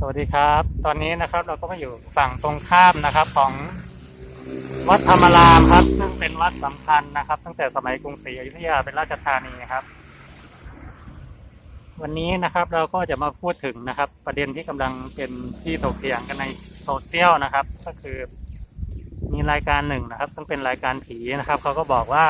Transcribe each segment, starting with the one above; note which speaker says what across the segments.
Speaker 1: สวัสดีครับ ตอนนี้นะครับเราก็มาอยู่ฝั่งตรงข้ามนะครับของวัดธรรมรามครับ ซึ่งเป็นวัดสำคัญนะครับ ตั้งแต่สมัยกรุงศรีอยุธยาเป็นราชธานีครับ วันนี้นะครับเราก็จะมาพูดถึงนะครับ ประเด็นที่กำลังเป็นที่ถกเถียงกันในโซเชียลนะครับ ก็คือมีรายการหนึ่งนะครับ ซึ่งเป็นรายการผีนะครับเขาก็บอกว่า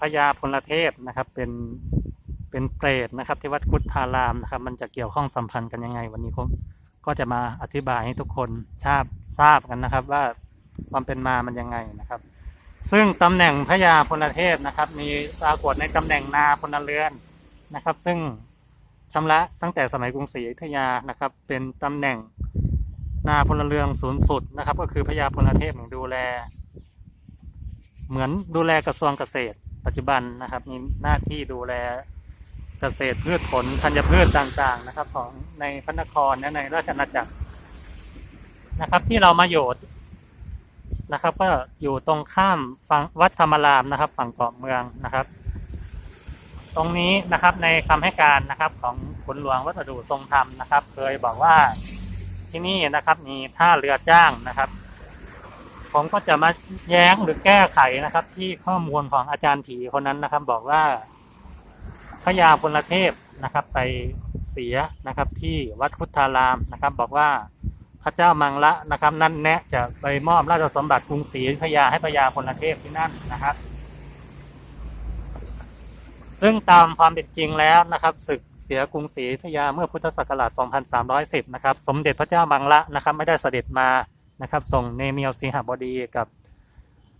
Speaker 1: พญาพลเทพนะครับ เป็น เป็นเปรตนะครับ ที่วัดกุฏทารามนะครับ มันจะเกี่ยวข้องสัมพันธ์กันยังไง วันนี้ผมก็จะมาอธิบายให้ทุกคนทราบทราบกันนะครับว่าความเป็นมามันยังไงนะครับ ซึ่งตำแหน่งพญาพลเทพนะครับ มีปรากฏในตำแหน่งนาพลเรือนนะครับ ซึ่งชำระตั้งแต่สมัยกรุงศรีอยุธยานะครับ เป็นตำแหน่งนาพลเรือนสูงสุดนะครับ ก็คือพญาพลเทพหนึ่งดูแล เหมือนดูแลกระทรวงเกษตร ปัจจุบันนะครับ มีหน้าที่ดูแล เกษตรพืชผลธัญพืชต่างๆนะครับ ของในพระนครและในราชอาณาจักรนะครับ ที่เรามาอยู่นะครับ ก็อยู่ตรงข้ามฝั่งวัดธรรมรามนะครับ ฝั่งเกาะเมืองนะครับ ตรงนี้นะครับในคำให้การนะครับของขุนหลวงวัดประดูทรงธรรมนะครับ เคยบอกว่าที่นี่นะครับมีท่าเรือจ้างนะครับผมก็จะมาแย้งหรือแก้ไขนะครับ ที่ข้อมูลของอาจารย์ผีคนนั้นนะครับ บอกว่า พระยาพลเทพนะครับไปเสียนะครับที่วัดพุทธารามนะครับ บอกว่าพระเจ้ามังละนะครับ นั่นแนะจะไปมอบราชสมบัติกรุงศรีอยุธยาให้พระยาพลเทพที่นั่นนะครับ ซึ่งตามความเป็นจริงแล้วนะครับศึกเสียกรุงศรีอยุธยาเมื่อพุทธศักราช 2310 นะครับ สมเด็จพระเจ้ามังละนะครับ ไม่ได้เสด็จมานะครับ ส่งเนเมียวสิงหบดีกับ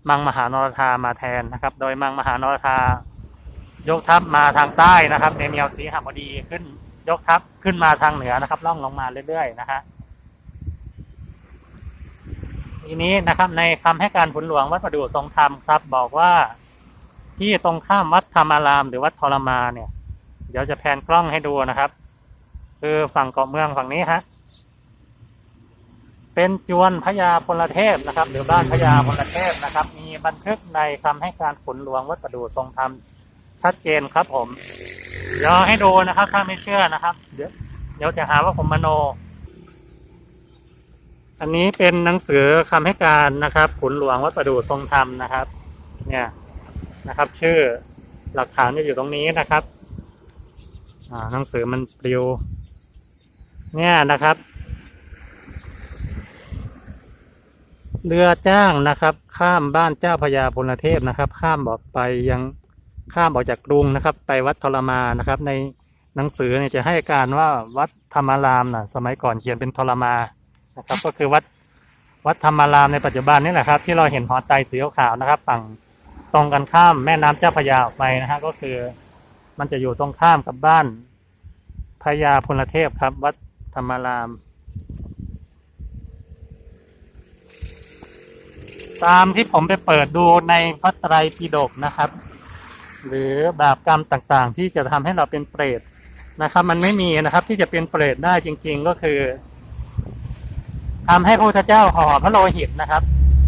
Speaker 1: มังมหานรธามาแทนนะครับ โดยมังมหานรธา ยกทัพมาทางใต้นะครับเนเมียวสิงหบดีขึ้น ยกทัพขึ้นมาทางเหนือนะครับ ล่องลงมาเรื่อยๆนะฮะทีนี้นะครับในคำให้การขุนหลวงวัดประดู่ทรงธรรมครับ บอกว่าที่ตรงข้ามวัดธรรมาราม หรือวัดทรมาเนี่ย เดี๋ยวจะแพนกล้องให้ดูนะครับ คือฝั่งเกาะเมืองฝั่งนี้ฮะเป็นจวนพญาพลเทพนะครับ หรือบ้านพญาพลเทพนะครับ มีบันทึกในคำให้การขุนหลวงวัดประดู่ทรงธรรม ชัดเจนครับผม เดี๋ยวให้ดูนะครับ ถ้าไม่เชื่อนะครับ เดี๋ยวเดี๋ยวจะหาว่าผมมโน อันนี้เป็นหนังสือคำให้การนะครับขุนหลวงวัดประดู่ทรงธรรมนะครับ เนี่ยนะครับ ชื่อหลักฐานจะอยู่ตรงนี้นะครับหนังสือมันปลิว เนี่ยนะครับ เรือจ้างนะครับ ข้ามบ้านเจ้าพญาพลเทพนะครับ ข้ามออกไปยัง ข้ามออกจากกรุงนะครับ ไปวัดทรมานะครับ ในหนังสือเนี่ยจะให้การว่าวัดธรรมารามนะสมัยก่อนเขียนเป็นทรมานะครับ ก็คือวัดวัดธรรมารามในปัจจุบันนี่แหละครับ ที่เราเห็นหอไตสีขาวนะครับ ฝั่งตรงกันข้ามแม่น้ำเจ้าพยาออกไปนะฮะก็คือ มันจะอยู่ตรงข้ามกับบ้านพญาพลเทพครับ วัดธรรมาราม ตามที่ผมไปเปิดดูในพระไตรปิฎกนะครับ หรือบาปกรรมต่างๆ ที่จะทำให้เราเป็นเปรตนะครับ มันไม่มีนะครับที่จะเป็นเปรตได้จริง ๆ ก็คือทำให้พระพุทธเจ้าห่อพระโลหิตนะครับ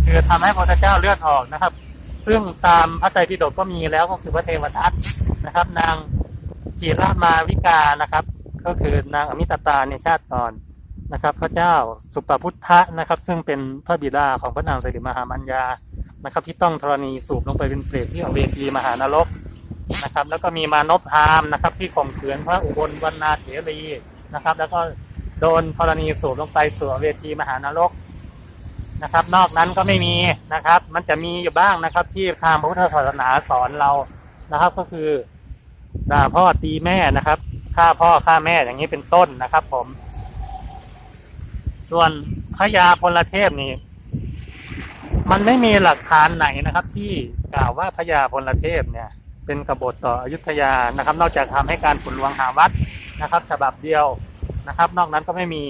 Speaker 1: คือทำให้พระพุทธเจ้าเลือดออกนะครับ ซึ่งตามพระไตรปิฎกก็มีแล้วก็คือพระเทวทัตนะครับ นางจีรมาวิกานะครับ ก็คือนางอมิตตาในชาติก่อนนะครับ พระเจ้าสุปพุทธะนะครับ ซึ่งเป็นพระบิดาของพระนางสิริมหามัญญานะครับ ที่ต้องธรณีสูบลงไปเป็นเปรตที่อเวจีมหานรก นะครับ แล้วก็มีมานพพามนะครับ ที่ข่มขืนพระอุบลวรรณาเถรีนะครับ แล้วก็โดนธรณีสูบลงไปสู่เวจีมหานรกนะครับ นอกนั้นก็ไม่มีนะครับ มันจะมีอยู่บ้างนะครับ ที่ทางพระพุทธศาสนาสอนเรานะครับ ก็คือด่าพ่อตีแม่นะครับฆ่าพ่อฆ่าแม่อย่างนี้เป็นต้นนะครับ ผม ส่วนพระยาพลเทพนี่มันไม่มีหลักฐานไหนนะครับ ที่กล่าวว่าพระยาพลเทพเนี่ย เป็นกบฏต่ออยุธยานะครับ นอกจากทำให้การขุนหลวงหาวัดนะครับ ฉบับเดียวนะครับ นอกนั้นก็ไม่มี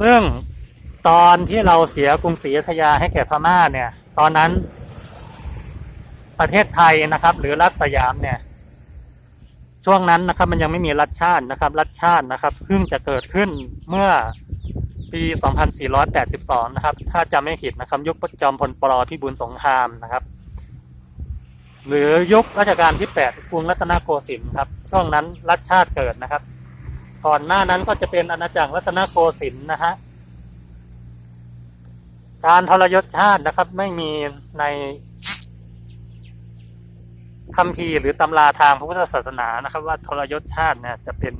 Speaker 1: ซึ่งตอนที่เราเสียกรุงศรีอยุธยาให้แก่พม่าเนี่ย ตอนนั้นประเทศไทยนะครับ หรือรัฐสยามเนี่ย ช่วงนั้นนะครับ มันยังไม่มีรัฐชาตินะครับ รัฐชาตินะครับเพิ่งจะเกิดขึ้นเมื่อปี 2482 นะครับ ถ้าจำไม่ผิดนะครับ ยุคจอมพลปลที่บุญสงครามนะครับ หรือยุครัชกาลที่แปดกรุงรัตนโกสินทร์ครับ ช่วงนั้นรัชชาติเกิดนะครับก่อนหน้านั้นก็จะเป็นอาณาจักรรัตนโกสินทร์นะฮะการทรยศชาตินะครับไม่มีในคัมภีร์หรือตำราทางพระพุทธศาสนานะครับ ว่าทรยศชาติเนี่ยจะเป็น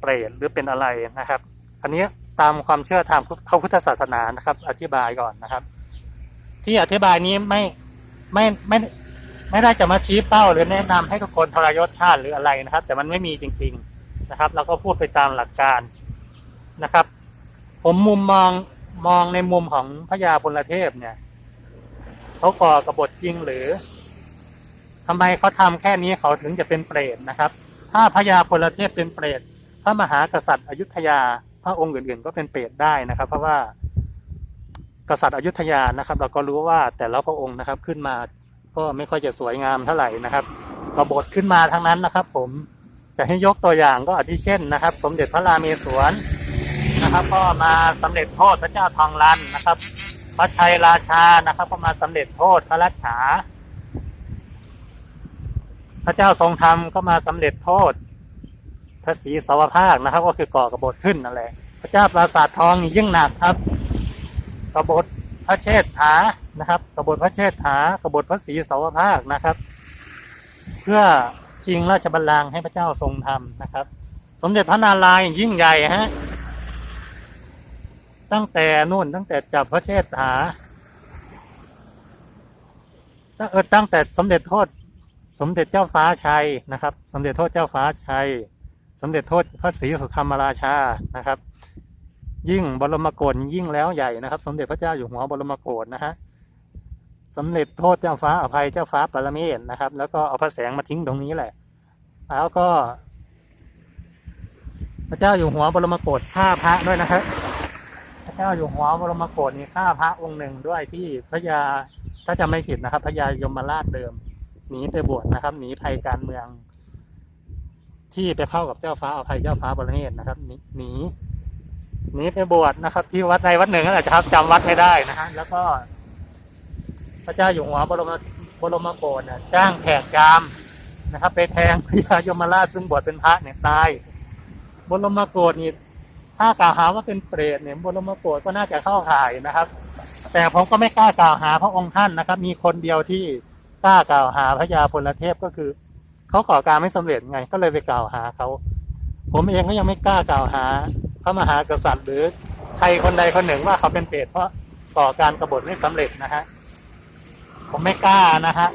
Speaker 1: เปรตหรือเป็นอะไรนะครับ อันนี้ตามความเชื่อทางพระพุทธศาสนานะครับ อธิบายก่อนนะครับ ที่อธิบายนี้ไม่ไม่ไม่ ไม่ได้จะมาชี้เป้าหรือแนะนำให้ทุกคนทรยศชาติหรืออะไรนะครับ แต่มันไม่มีจริง ๆนะครับ เราก็พูดไปตามหลักการนะครับ ผมมุมมองมองในมุมของพญาพลเทพเนี่ยเขาก่อกบฏจริงหรือทำไมเขาทำแค่นี้เขาถึงจะเป็นเปรตนะครับ ถ้าพญาพลเทพเป็นเปรตพระมหากษัตริย์อยุธยาพระองค์อื่น ๆ ก็เป็นเปรตได้นะครับ เพราะว่ากษัตริย์อยุธยานะครับ เราก็รู้ว่าแต่ละพระองค์นะครับขึ้นมา ก็ไม่ค่อยจะสวยงามเท่าไหร่นะครับกบฏขึ้นมาทั้งนั้นนะครับ ผมจะให้ยกตัวอย่างก็อาทิเช่นนะครับ สมเด็จพระราเมศวรนะครับ ก็มาสำเร็จโทษพระเจ้าทองรันนะครับ พระชัยราชานะครับ ก็มาสำเร็จโทษพระรัชาพระเจ้าทรงธรรมก็มาสำเร็จโทษพระศรีสวภาคนะครับ ก็คือก่อกระบฏขึ้นนั่นแหละพระเจ้าปราสาททองยิ่งหนักครับกบฏ พระเชษฐานะครับ กบฏพระเชษฐากบฏพระศรีสาวภาคนะครับ เพื่อชิงราชบัลลังก์ให้พระเจ้าทรงธรรมนะครับ สมเด็จพระนารายณ์ยิ่งใหญ่ฮะตั้งแต่นู่นตั้งแต่จับพระเชษฐาเออตั้งแต่สมเด็จโทษ สมเด็จเจ้าฟ้าชัยนะครับ สมเด็จโทษเจ้าฟ้าชัย สมเด็จโทษพระศรีสุธรรมราชานะครับ ยิ่งบรมโกศยิ่งแล้วใหญ่นะครับ สมเด็จพระเจ้าอยู่หัวบรมโกศนะฮะสมเด็จโทษเจ้าฟ้าอภัยเจ้าฟ้าปรเมศนะครับ แล้วก็เอาพระแสงมาทิ้งตรงนี้แหละ แล้วก็ พระเจ้าอยู่หัวบรมโกศฆ่าพระด้วยนะครับพระเจ้าอยู่หัวบรมโกศนี่ฆ่าพระองค์หนึ่งด้วยที่พระยาถ้าจำไม่ผิดนะครับ พระยายมราชเดิมหนีไปบวชนะครับหนีภัยการเมือง ที่ไปเข้ากับเจ้าฟ้าอภัยเจ้าฟ้าบรเมศนะครับหนี หนีไปบวชนะครับ ที่วัดใดวัดหนึ่งนั่นแหละครับจำวัดไม่ได้นะฮะแล้วก็ พระเจ้าอยู่หัวบรมบรมโกศเนี่ยจ้างแขกยามนะครับ ไปแทงพระยายมราชซึ่งบวชเป็นพระเนี่ยตายบรมโกศนี่ถ้ากล่าวหาว่าเป็นเปรตเนี่ยบรมโกศก็น่าจะเข้าข่ายนะครับ แต่ผมก็ไม่กล้ากล่าวหาพระองค์ท่านนะครับ มีคนเดียวที่กล้ากล่าวหาพระยาพลเทพก็คือเขาก่อการไม่สำเร็จไง ก็เลยไปกล่าวหาเขา ผมเองก็ยังไม่กล้ากล่าวหา ระมหากษัตริย์ หรือใครคนใดคนหนึ่งว่าเขาเป็นเปรตเพราะก่อการกบฏไม่สำเร็จนะฮะผมไม่กล้านะฮะ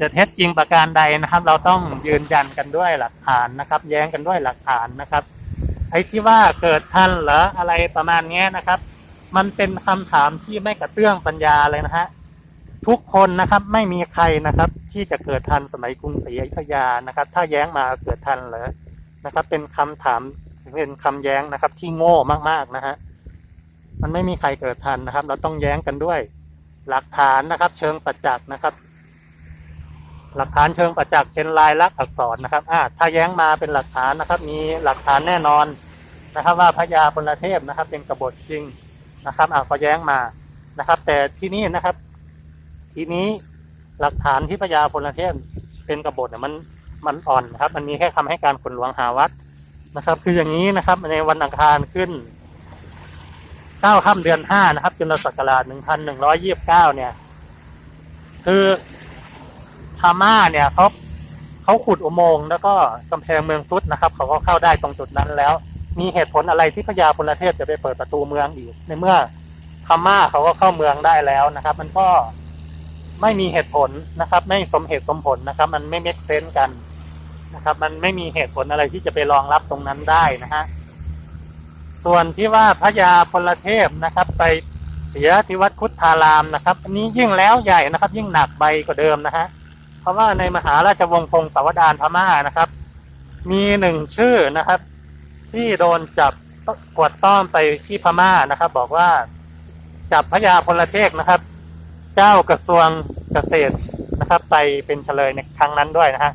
Speaker 1: จะเท็จจริงประการใดนะครับ เราต้องยืนยันกันด้วยหลักฐานนะครับ แย้งกันด้วยหลักฐานนะครับไอ้ที่ว่าเกิดทันเหรออะไรประมาณนี้นะครับ มันเป็นคำถามที่ไม่กระเตื้องปัญญาเลยนะฮะทุกคนนะครับไม่มีใครนะครับ ที่จะเกิดทันสมัยกรุงศรีอยุธยานะครับ ถ้าแย้งมาเกิดทันเหรอ นะครับ เป็นคำถามเป็นคำแย้งนะครับ ที่โง่มากๆนะฮะมันไม่มีใครเกิดทันนะครับ เราต้องแย้งกันด้วย หลักฐานนะครับ เชิงประจักษ์นะครับ หลักฐานเชิงประจักษ์เป็นลายลักษณ์อักษรนะครับอ่าถ้าแย้งมาเป็นหลักฐานนะครับ มีหลักฐานแน่นอนนะครับ ว่าพญาพลเทพนะครับ เป็นกบฏจริงนะครับอ่าก็แย้งมานะครับ แต่ที่นี่นะครับ ทีนี้หลักฐานที่พญาพลเทพเป็นกบฏเนี่ยมัน มันอ่อนนะครับ มันมีแค่คำให้การขนหลวงหาวัดนะครับ คืออย่างนี้นะครับ ในวันอังคารขึ้นเก้าค่ำเดือนห้านะครับจุลศักราชหนึ่งพันหนึ่งร้อยยี่สิบเก้าเนี่ย คือพม่าเนี่ยเขาเขาขุดอุโมงค์แล้วก็กำแพงเมืองซุดนะครับ เขาก็เข้าได้ตรงจุดนั้นแล้ว มีเหตุผลอะไรที่พญาพลเทพจะไปเปิดประตูเมืองอีก ในเมื่อพม่าเขาก็เข้าเมืองได้แล้วนะครับ มันก็ไม่มีเหตุผลนะครับ ไม่สมเหตุสมผลนะครับ มันไม่เมคเซนกัน นะครับ มันไม่มีเหตุผลอะไรที่จะไปรองรับตรงนั้นได้นะฮะส่วนที่ว่าพระยาพลเทพนะครับ ไปเสียที่วัดคุดทารามนะครับ อันนี้ยิ่งแล้วใหญ่นะครับ ยิ่งหนักใบกว่าเดิมนะฮะเพราะว่าในมหาราชวงศ์พงศาวดารพม่านะครับ มีหนึ่งชื่อนะครับ ที่โดนจับกวดต้อมไปที่พม่านะครับ บอกว่าจับพระยาพลเทพนะครับ เจ้ากระทรวงเกษตรนะครับ ไปเป็นเฉลยในครั้งนั้นด้วยนะฮะ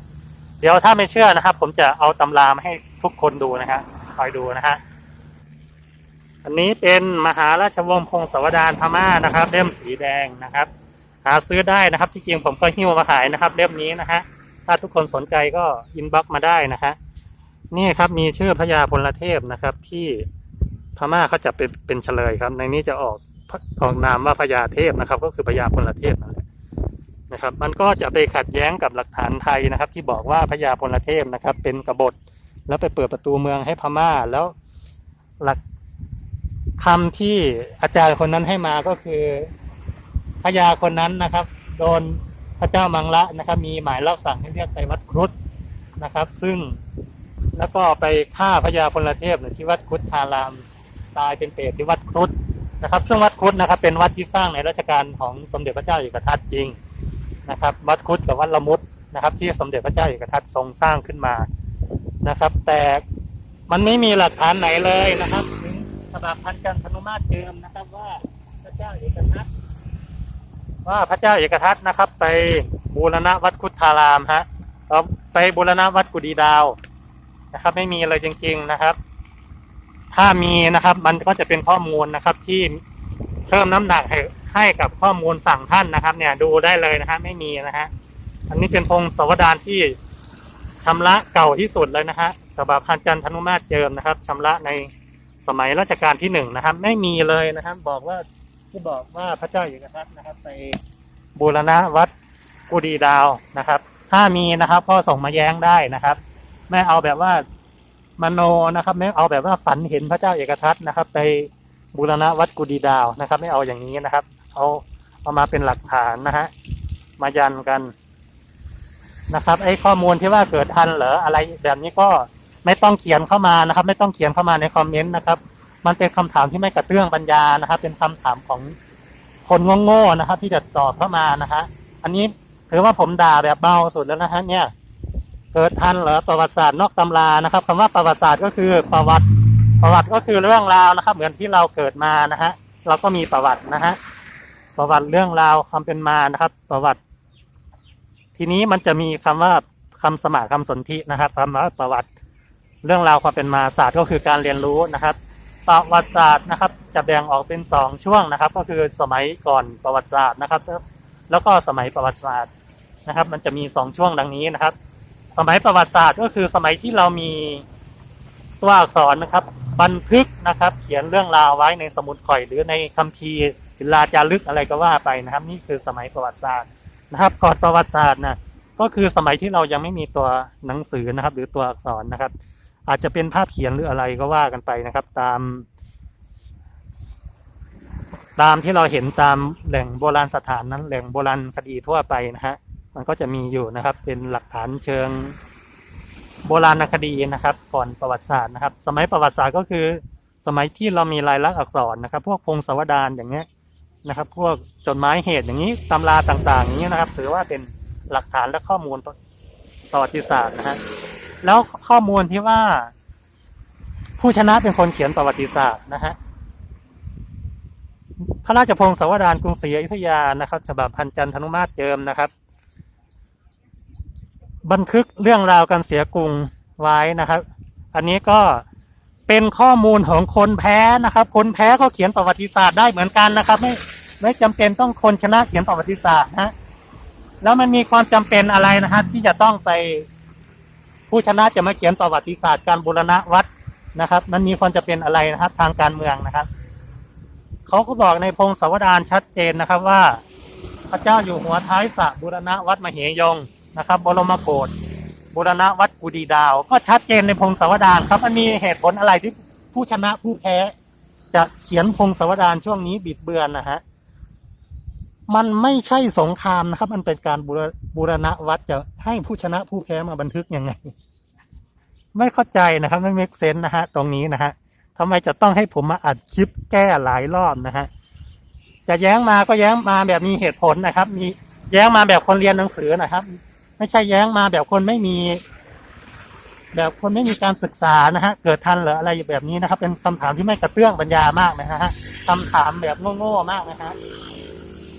Speaker 1: เดี๋ยวถ้าไม่เชื่อนะครับ ผมจะเอาตำรามาให้ทุกคนดูนะฮะคอยดูนะฮะอันนี้เป็นมหาราชวงศ์พงศาวดารพม่านะครับ เล่มสีแดงนะครับ หาซื้อได้นะครับที่จริงผมก็หิ้วมาขายนะครับ เล่มนี้นะฮะถ้าทุกคนสนใจก็อินบ็อกมาได้นะฮะนี่ครับมีชื่อพญาพลเทพนะครับ ที่พม่าเขาจะเป็นเป็นเฉลยครับ ในนี้จะออกออกนามว่าพญาเทพนะครับ ก็คือพญาพลเทพนั่นแหละ นะครับ มันก็จะไปขัดแย้งกับหลักฐานไทยนะครับ ที่บอกว่าพญาพลเทพนะครับ เป็นกบฏแล้วไปเปิดประตูเมืองให้พม่า แล้วหลักคำที่อาจารย์คนนั้นให้มาก็คือพญาคนนั้นนะครับ โดนพระเจ้ามังละนะครับ มีหมายรับสั่งให้เรียกไปวัดครุฑนะครับ ซึ่งแล้วก็ไปฆ่าพญาพลเทพเนี่ยที่วัดครุฑทารามตายเป็นเปรตที่วัดครุฑนะครับ ซึ่งวัดครุฑนะครับ เป็นวัดที่สร้างในรัชกาลของสมเด็จพระเจ้าอยู่หัวทัตจริง นะครับวัดครุฑกับวัดละมุดนะครับ ที่สมเด็จพระเจ้าอยู่หัวทัตทรงสร้างขึ้นมานะครับ แต่มันไม่มีหลักฐานไหนเลยนะครับถึงฉบับพันจันทนุมาตรเดิมนะครับว่าพระเจ้าเอกทัตว่าพระเจ้าเอกทัตนะครับ ไปบูรณะวัดคุฑารามฮะเอาไปบูรณะวัดกุดีดาวนะครับ ไม่มีเลยจริง ๆนะครับ ถ้ามีนะครับมันก็จะเป็นข้อมูลนะครับที่เพิ่มน้ำหนักให้ ให้กับข้อมูลฝั่งท่านนะครับ เนี่ยดูได้เลยนะฮะไม่มีนะฮะอันนี้เป็นพงศวดารที่ชำระเก่าที่สุดเลยนะฮะฉบับพันจันทนุมาตรเจิมนะครับชำระในสมัยรัชกาลที่หนึ่งนะครับ ไม่มีเลยนะครับ บอกว่าที่บอกว่าพระเจ้าอยู่กับทัตนะครับ ไปบูรณะวัดกุดีดาวนะครับ ถ้ามีนะครับก็ส่งมาแย้งได้นะครับ ไม่เอาแบบว่ามโนนะครับ ไม่เอาแบบว่าฝันเห็นพระเจ้าเอกทัตนะครับ ไปบูรณะวัดกุดีดาวนะครับ ไม่เอาอย่างนี้นะครับ เอาเอามาเป็นหลักฐานนะฮะมายันกันนะครับไอ้ข้อมูลที่ว่าเกิดทันเหรออะไรแบบนี้ก็ไม่ต้องเขียนเข้ามานะครับ ไม่ต้องเขียนเข้ามาในคอมเมนต์นะครับ มันเป็นคำถามที่ไม่กระเตื้องปัญญานะครับ เป็นคำถามของคนโง่ๆนะครับ ที่จะตอบเข้ามานะฮะอันนี้ถือว่าผมด่าแบบเบาสุดแล้วนะฮะเนี่ย เกิดทันเหรอประวัติศาสตร์นอกตำรานะครับคำว่าประวัติศาสตร์ก็คือประวัติประวัติก็คือเรื่องราวนะครับ เหมือนที่เราเกิดมานะฮะเราก็มีประวัตินะฮะ ประวัติเรื่องราวความเป็นมานะครับ ประวัติ ทีนี้มันจะมีคำว่าคำสมาคำสนธินะครับคำว่าประวัติเรื่องราวความเป็นมาศาสตร์ก็คือการเรียนรู้นะครับ ประวัติศาสตร์นะครับ จะแบ่งออกเป็นสองช่วงนะครับ ก็คือสมัยก่อนประวัติศาสตร์นะครับ แล้วก็สมัยประวัติศาสตร์นะครับ มันจะมีสองช่วงดังนี้นะครับ สมัยประวัติศาสตร์ก็คือสมัยที่เรามีตัวอักษรนะครับ บันทึกนะครับ เขียนเรื่องราวไว้ในสมุดข่อยหรือในคัมภีร์ ศิลาจารึกอะไรก็ว่าไปนะครับ นี่คือสมัยประวัติศาสตร์นะครับก่อนประวัติศาสตร์นะก็คือสมัยที่เรายังไม่มีตัวหนังสือนะครับ หรือตัวอักษรนะครับ อาจจะเป็นภาพเขียนหรืออะไรก็ว่ากันไปนะครับ ตาม ตามที่เราเห็นตามแหล่งโบราณสถานนั้น แหล่งโบราณคดีทั่วไปนะฮะมันก็จะมีอยู่นะครับ เป็นหลักฐานเชิงโบราณคดีนะครับ ก่อนประวัติศาสตร์นะครับ สมัยประวัติศาสตร์ก็คือ สมัยที่เรามีลายลักษณ์อักษรนะครับ พวกพงศาวดารอย่างเงี้ย นะครับ พวกจดหมายเหตุอย่างนี้ตำราต่างๆอย่างนี้นะครับ ถือว่าเป็นหลักฐานและข้อมูลประวัติศาสตร์นะฮะแล้วข้อมูลที่ว่า ผู้ชนะเป็นคนเขียนประวัติศาสตร์นะฮะพระราชพงศาวดารกรุงศรีอยุธยานะครับฉบับพันจันทนุมาตรเจิมนะครับ บันทึกเรื่องราวการเสียกรุงไว้นะครับ อันนี้ก็ เป็นข้อมูลของคนแพ้นะครับ คนแพ้ก็เขียนประวัติศาสตร์ได้เหมือนกันนะครับ ไม่ไม่จำเป็นต้องคนชนะเขียนประวัติศาสตร์นะแล้วมันมีความจำเป็นอะไรนะฮะที่จะต้องไปผู้ชนะจะมาเขียนประวัติศาสตร์การบูรณะวัดนะครับ มันมีความจำเป็นอะไรนะครับ ทางการเมืองนะครับเขาก็บอกในพงศาวดารชัดเจนนะครับว่า พระเจ้าอยู่หัวท้ายสระบูรณะวัดมเหยงนะครับ บรมโกศ บูรณะวัดกุดีดาว ก็ชัดเจนในพงศาวดารครับมันมีเหตุผลอะไรที่ผู้ชนะผู้แพ้ จะเขียนพงศาวดารช่วงนี้บิดเบือนนะฮะมันไม่ใช่สงครามนะครับ มันเป็นการบูรบูรณะวัดจะให้ผู้ชนะผู้แพ้มาบันทึกยังไง ไม่เข้าใจนะครับไม่เมกเซนนะฮะตรงนี้นะฮะทำไมจะต้องให้ผมมาอัดคลิปแก้หลายรอบนะฮะจะแย้งมาก็แย้งมาแบบมีเหตุผลนะครับ มีแย้งมาแบบคนเรียนหนังสือนะครับ ไม่ใช่แย้งมาแบบคนไม่มี แบบคนไม่มีการศึกษานะฮะ เกิดทันหรืออะไรแบบนี้นะครับ เป็นคำถามที่ไม่กระเตื้องปัญญามากนะฮะคำถามแบบโง่ๆมากนะฮะ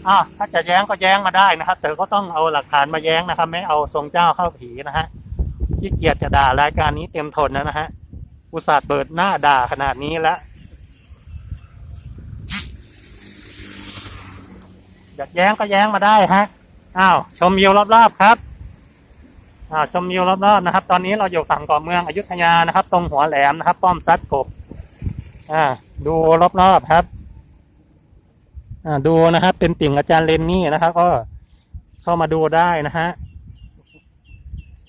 Speaker 1: อ่าถ้าจะแย้งก็แย้งมาได้นะครับ แต่ก็ต้องเอาหลักฐานมาแย้งนะครับ ไม่เอาทรงเจ้าเข้าผีนะฮะที่เกียจจะด่ารายการนี้เต็มทนแล้วนะฮะ อุตส่าห์เปิดหน้าด่าขนาดนี้แล้วอยากแย้งก็แย้งมาได้ฮะ อ้าว ชมวิวรอบๆครับ ชมวิวรอบๆนะครับ ตอนนี้เราอยู่ฝั่งเกาะเมืองอยุธยานะครับ ตรงหัวแหลมนะครับ ป้อมซัดกบอ่า ดูรอบๆครับ อ่าดูนะครับ เป็นติ่งอาจารย์เลนนี่นะครับ ก็เข้ามาดูได้นะฮะ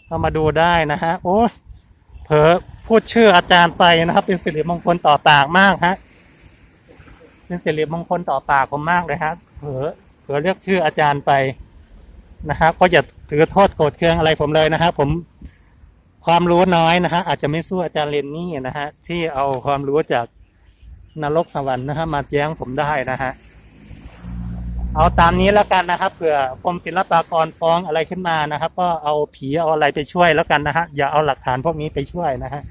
Speaker 1: เข้ามาดูได้นะฮะโอ้เผลอพูดชื่ออาจารย์ไปนะครับ เป็นสิริมงคลต่อปากมากฮะเป็นสิริมงคลต่อปากผมมากเลยฮะเผลอเผลอเรียกชื่ออาจารย์ไป นะครับก็อย่าถือโทษโกรธเคืองอะไรผมเลยนะครับผมความรู้น้อยนะฮะอาจจะไม่สู้อาจารย์เรนนี่นะฮะที่เอาความรู้จากนรกสวรรค์นะฮะมาแย้งผมได้นะฮะเอาตามนี้แล้วกันนะครับเผื่อกรมศิลปากรฟ้องอะไรขึ้นมานะครับ ก็เอาผีเอาอะไรไปช่วยแล้วกันนะฮะอย่าเอาหลักฐานพวกนี้ไปช่วยนะฮะ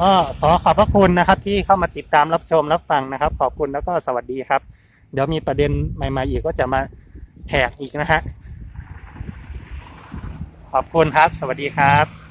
Speaker 1: ก็ขอขอบพระคุณนะครับ ที่เข้ามาติดตามรับชมรับฟังนะครับ ขอบคุณแล้วก็สวัสดีครับ เดี๋ยวมีประเด็นใหม่ๆอีกก็จะมา แหกอีกนะฮะ ขอบคุณครับ สวัสดีครับ